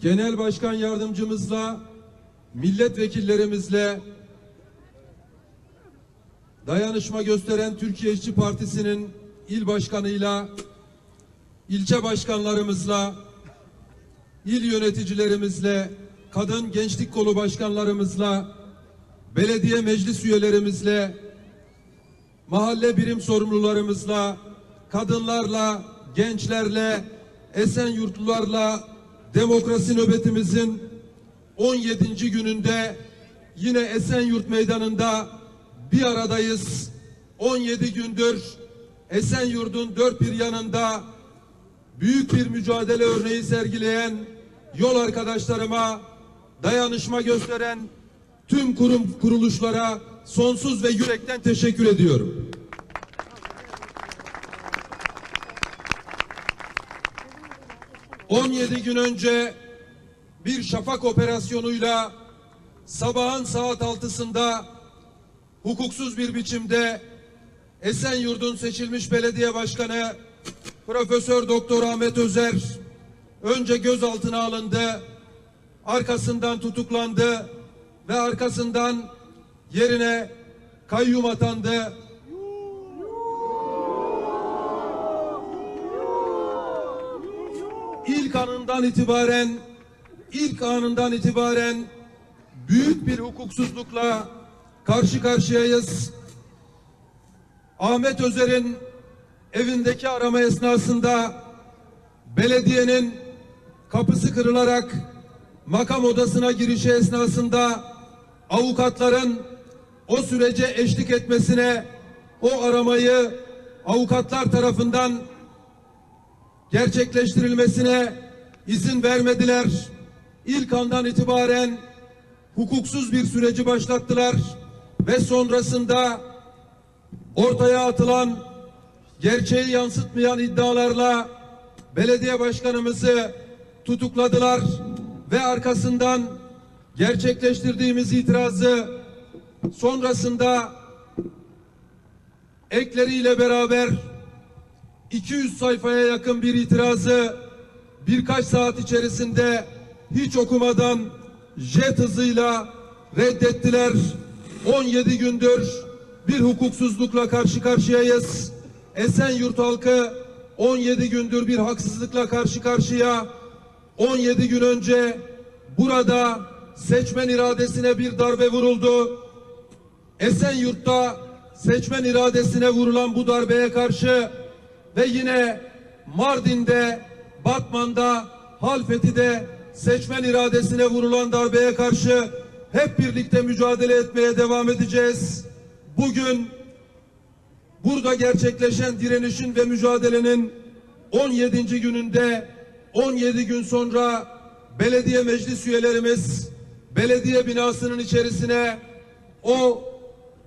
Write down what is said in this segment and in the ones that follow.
genel başkan yardımcımızla, milletvekillerimizle, dayanışma gösteren Türkiye İşçi Partisi'nin il başkanıyla, ilçe başkanlarımızla, il yöneticilerimizle, kadın gençlik kolu başkanlarımızla, belediye meclis üyelerimizle, mahalle birim sorumlularımızla, kadınlarla, gençlerle, Esenyurtlularla demokrasi nöbetimizin 17. gününde yine Esenyurt Meydanı'nda bir aradayız. 17 gündür Esenyurt'un dört bir yanında büyük bir mücadele örneği sergileyen yol arkadaşlarıma, dayanışma gösteren tüm kurum kuruluşlara sonsuz ve yürekten teşekkür ediyorum. ...17 gün önce... ...bir şafak operasyonuyla... ...sabahın saat altısında... ...hukuksuz bir biçimde... ...Esenyurt'un seçilmiş belediye başkanı... ...Profesör Doktor Ahmet Özer... ...önce gözaltına alındı... ...arkasından tutuklandı... ...ve arkasından... ...yerine kayyum atandı... ilk anından itibaren ilk anından itibaren büyük bir hukuksuzlukla karşı karşıyayız. Ahmet Özer'in evindeki arama esnasında belediyenin kapısı kırılarak makam odasına girişi esnasında avukatların o sürece eşlik etmesine o aramayı avukatlar tarafından gerçekleştirilmesine izin vermediler. İlk andan itibaren hukuksuz bir süreci başlattılar ve sonrasında ortaya atılan gerçeği yansıtmayan iddialarla belediye başkanımızı tutukladılar ve arkasından gerçekleştirdiğimiz itirazı sonrasında ekleriyle beraber 200 sayfaya yakın bir itirazı birkaç saat içerisinde hiç okumadan jet hızıyla reddettiler. 17 gündür bir hukuksuzlukla karşı karşıyayız. Esenyurt halkı 17 gündür bir haksızlıkla karşı karşıya. 17 gün önce burada seçmen iradesine bir darbe vuruldu. Esenyurt'ta seçmen iradesine vurulan bu darbeye karşı ve yine Mardin'de, Batman'da, Halfeti'de seçmen iradesine vurulan darbeye karşı hep birlikte mücadele etmeye devam edeceğiz. Bugün burada gerçekleşen direnişin ve mücadelenin 17. gününde 17 gün sonra belediye meclis üyelerimiz belediye binasının içerisine o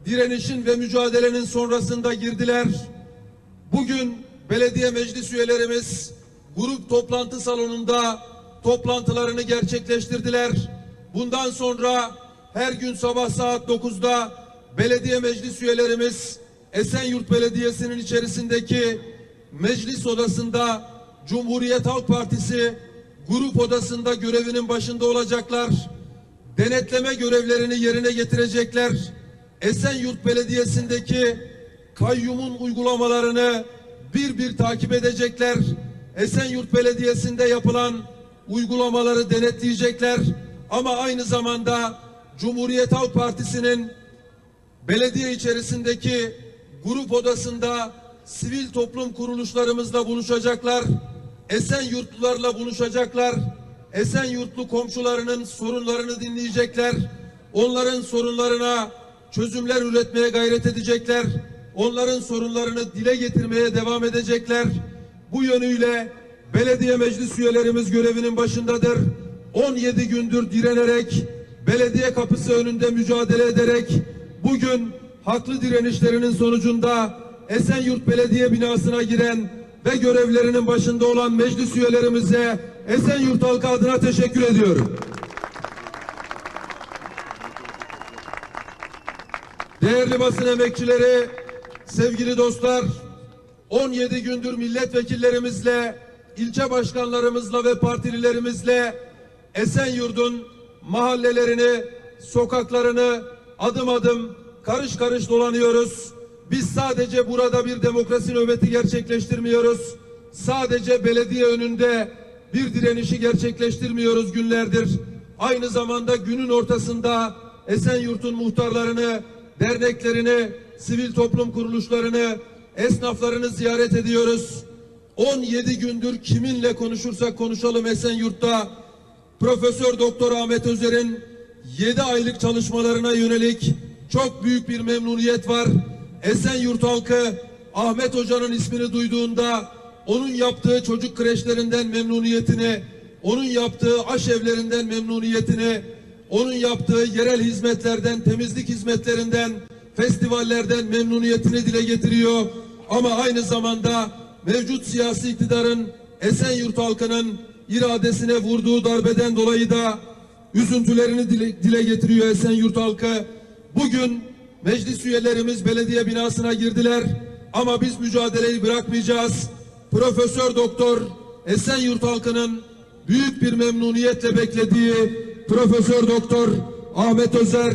direnişin ve mücadelenin sonrasında girdiler. Bugün belediye meclis üyelerimiz grup toplantı salonunda toplantılarını gerçekleştirdiler. Bundan sonra her gün sabah saat 9'da belediye meclis üyelerimiz Esenyurt Belediyesi'nin içerisindeki meclis odasında Cumhuriyet Halk Partisi grup odasında görevinin başında olacaklar. Denetleme görevlerini yerine getirecekler. Esenyurt Belediyesi'ndeki kayyumun uygulamalarını bir bir takip edecekler. Esenyurt Belediyesi'nde yapılan uygulamaları denetleyecekler. Ama aynı zamanda Cumhuriyet Halk Partisi'nin belediye içerisindeki grup odasında sivil toplum kuruluşlarımızla buluşacaklar. Esenyurtlularla buluşacaklar. Esenyurtlu komşularının sorunlarını dinleyecekler. Onların sorunlarına çözümler üretmeye gayret edecekler. Onların sorunlarını dile getirmeye devam edecekler. Bu yönüyle belediye meclis üyelerimiz görevinin başındadır. 17 gündür direnerek, belediye kapısı önünde mücadele ederek bugün haklı direnişlerinin sonucunda Esenyurt Belediye binasına giren ve görevlerinin başında olan meclis üyelerimize Esenyurt halkı adına teşekkür ediyorum. Değerli basın emekçileri, sevgili dostlar, 17 gündür milletvekillerimizle, ilçe başkanlarımızla ve partililerimizle Esenyurt'un mahallelerini, sokaklarını adım adım karış karış dolanıyoruz. Biz sadece burada bir demokrasi nöbeti gerçekleştirmiyoruz. Sadece belediye önünde bir direnişi gerçekleştirmiyoruz günlerdir. Aynı zamanda günün ortasında Esenyurt'un muhtarlarını, derneklerini, sivil toplum kuruluşlarını, esnaflarını ziyaret ediyoruz. 17 gündür kiminle konuşursak konuşalım Esenyurt'ta Profesör Doktor Ahmet Özer'in 7 aylık çalışmalarına yönelik çok büyük bir memnuniyet var. Esenyurt halkı Ahmet Hoca'nın ismini duyduğunda onun yaptığı çocuk kreşlerinden memnuniyetini, onun yaptığı aşevlerinden memnuniyetini, onun yaptığı yerel hizmetlerden, temizlik hizmetlerinden, festivallerden memnuniyetini dile getiriyor. Ama aynı zamanda mevcut siyasi iktidarın Esenyurt halkının iradesine vurduğu darbeden dolayı da üzüntülerini dile, dile getiriyor Esenyurt halkı. Bugün meclis üyelerimiz belediye binasına girdiler ama biz mücadeleyi bırakmayacağız. Profesör Doktor Esenyurt halkının büyük bir memnuniyetle beklediği Profesör Doktor Ahmet Özer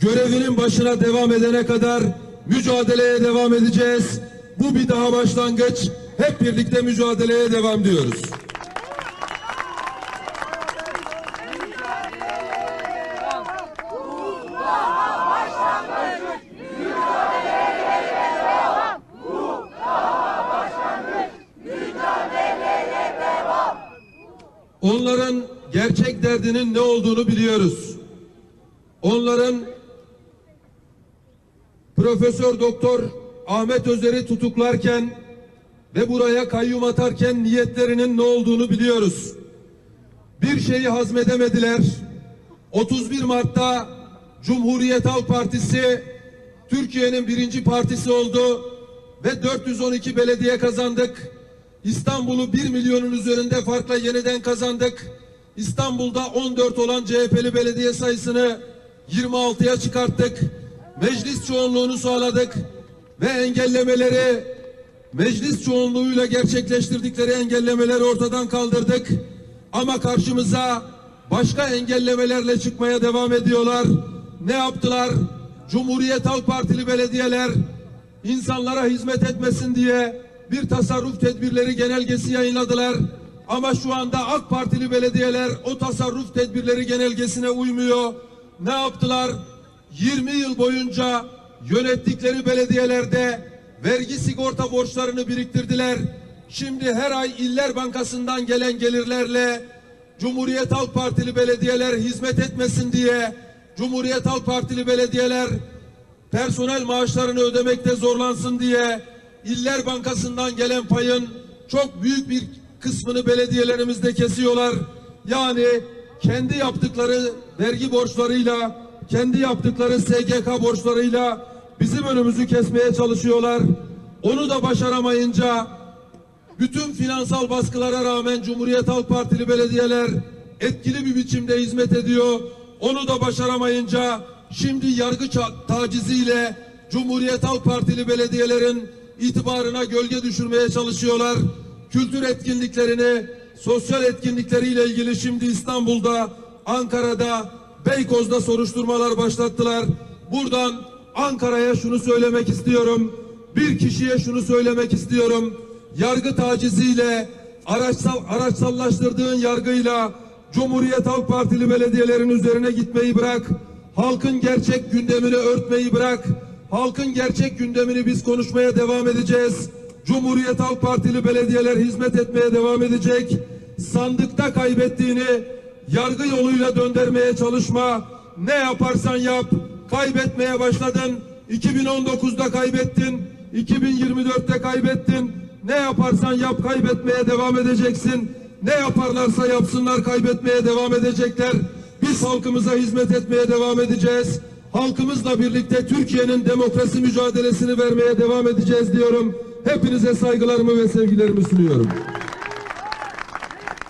görevinin başına devam edene kadar mücadeleye devam edeceğiz. Bu bir daha başlangıç. Hep birlikte mücadeleye devam diyoruz. Onların gerçek derdinin ne olduğunu biliyoruz. Onların Profesör Doktor Ahmet Özer'i tutuklarken ve buraya kayyum atarken niyetlerinin ne olduğunu biliyoruz. Bir şeyi hazmedemediler. 31 Mart'ta Cumhuriyet Halk Partisi Türkiye'nin birinci partisi oldu ve 412 belediye kazandık. İstanbul'u 1 milyonun üzerinde farkla yeniden kazandık. İstanbul'da 14 olan CHP'li belediye sayısını 26'ya çıkarttık. Meclis çoğunluğunu sağladık ve engellemeleri meclis çoğunluğuyla gerçekleştirdikleri engellemeleri ortadan kaldırdık. Ama karşımıza başka engellemelerle çıkmaya devam ediyorlar. Ne yaptılar? Cumhuriyet Halk Partili belediyeler insanlara hizmet etmesin diye bir tasarruf tedbirleri genelgesi yayınladılar. Ama şu anda AK Partili belediyeler o tasarruf tedbirleri genelgesine uymuyor. Ne yaptılar? 20 yıl boyunca yönettikleri belediyelerde vergi sigorta borçlarını biriktirdiler. Şimdi her ay İller Bankası'ndan gelen gelirlerle Cumhuriyet Halk Partili belediyeler hizmet etmesin diye Cumhuriyet Halk Partili belediyeler personel maaşlarını ödemekte zorlansın diye İller Bankası'ndan gelen payın çok büyük bir kısmını belediyelerimizde kesiyorlar. Yani kendi yaptıkları vergi borçlarıyla, kendi yaptıkları SGK borçlarıyla bizim önümüzü kesmeye çalışıyorlar. Onu da başaramayınca bütün finansal baskılara rağmen Cumhuriyet Halk Partili belediyeler etkili bir biçimde hizmet ediyor. Onu da başaramayınca şimdi yargı taciziyle Cumhuriyet Halk Partili belediyelerin itibarına gölge düşürmeye çalışıyorlar. Kültür etkinliklerini, sosyal etkinlikleriyle ilgili şimdi İstanbul'da, Ankara'da, Beykoz'da soruşturmalar başlattılar. Buradan Ankara'ya şunu söylemek istiyorum. Bir kişiye şunu söylemek istiyorum. Yargı taciziyle, araçsal, araçsallaştırdığın yargıyla Cumhuriyet Halk Partili belediyelerin üzerine gitmeyi bırak. Halkın gerçek gündemini örtmeyi bırak. Halkın gerçek gündemini biz konuşmaya devam edeceğiz. Cumhuriyet Halk Partili belediyeler hizmet etmeye devam edecek. Sandıkta kaybettiğini yargı yoluyla döndürmeye çalışma. Ne yaparsan yap. Kaybetmeye başladın. 2019'da kaybettin. 2024'te kaybettin. Ne yaparsan yap kaybetmeye devam edeceksin. Ne yaparlarsa yapsınlar kaybetmeye devam edecekler. Biz halkımıza hizmet etmeye devam edeceğiz. Halkımızla birlikte Türkiye'nin demokrasi mücadelesini vermeye devam edeceğiz diyorum. Hepinize saygılarımı ve sevgilerimi sunuyorum.